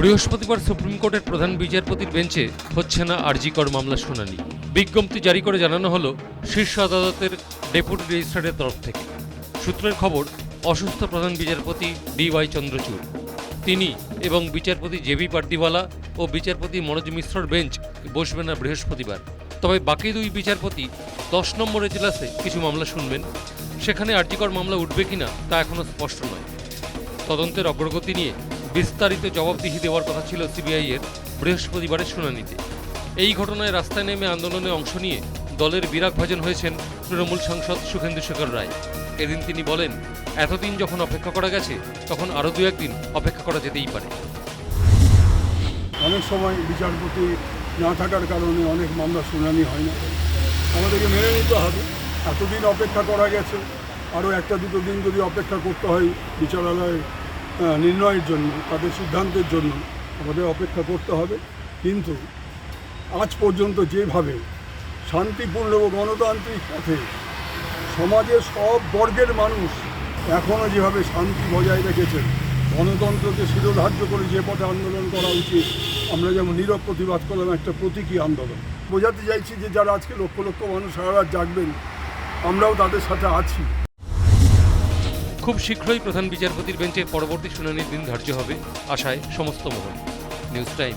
বৃহস্পতিবার সুপ্রিম কোর্টের প্রধান বিচারপতির বেঞ্চে হচ্ছে না আরজিকর মামলা শুনানি। বিজ্ঞপ্তি জারি করে জানানো হলো, শীর্ষ আদালতের ডেপুটি রেজিস্ট্রারের তরফ থেকে। সূত্রের খবর, অসুস্থ প্রধান বিচারপতি ডি ওয়াই চন্দ্রচূড়। তিনি এবং বিচারপতি জেবি পার্দিওয়ালা ও বিচারপতি মনোজ মিশ্রর বেঞ্চ বসবে না বৃহস্পতিবার। তবে বাকি দুই বিচারপতি দশ নম্বর এজলাসে কিছু মামলা শুনবেন। সেখানে আরজিকর মামলা উঠবে কিনা তা এখনও স্পষ্ট নয়। তদন্তের অগ্রগতি নিয়ে বিস্তারিত জবাবদিহি দেওয়ার কথা ছিল সিবিআই এর বৃহস্পতিবারের শুনানিতে। এই ঘটনায় রাস্তায় নেমে আন্দোলনে অংশ নিয়ে দলের বিরাগ ভাজন হয়েছেন তৃণমূল সাংসদ সুখেন্দু শেখর রায়। এদিন তিনি বলেন এতদিন যখন অপেক্ষা করা গেছে তখন আরও দু একদিন অপেক্ষা করা যেতেই পারে। অনেক সময় বিচারপতি না থাকার কারণে অনেক মামলা শুনানি হয় না। আমাদেরকে মেনে নিতে হবে। এতদিন অপেক্ষা করা গেছে। আরও একটা দুটো দিন যদি অপেক্ষা করতে হয় বিচারালয়ের আহ, নির্ণয়ের জন্য, তাদের সিদ্ধান্তের জন্য আমাদের অপেক্ষা করতে হবে। কিন্তু আজ পর্যন্ত যেভাবে শান্তিপূর্ণ ও গণতান্ত্রিক পথে সমাজের সব বর্গের মানুষ এখনও যেভাবে শান্তি বজায় রেখেছেন, গণতন্ত্রকে শিরোধার্য করে যে পথে আন্দোলন করা উচিত, আমরা যেমন নীরব প্রতিবাদ করলাম, একটা প্রতীকী আন্দোলন। বোঝাতে চাইছি যে যারা আজকে লক্ষ লক্ষ মানুষ সারা রাত জাগবেন, আমরাও তাদের সাথে আছি। খুব শীঘ্রই প্রধান বিচারপতির বেঞ্চের পরবর্তী শুনানির দিন ধার্য হবে। আশায় সমস্ত মহল নিউজ টাইম।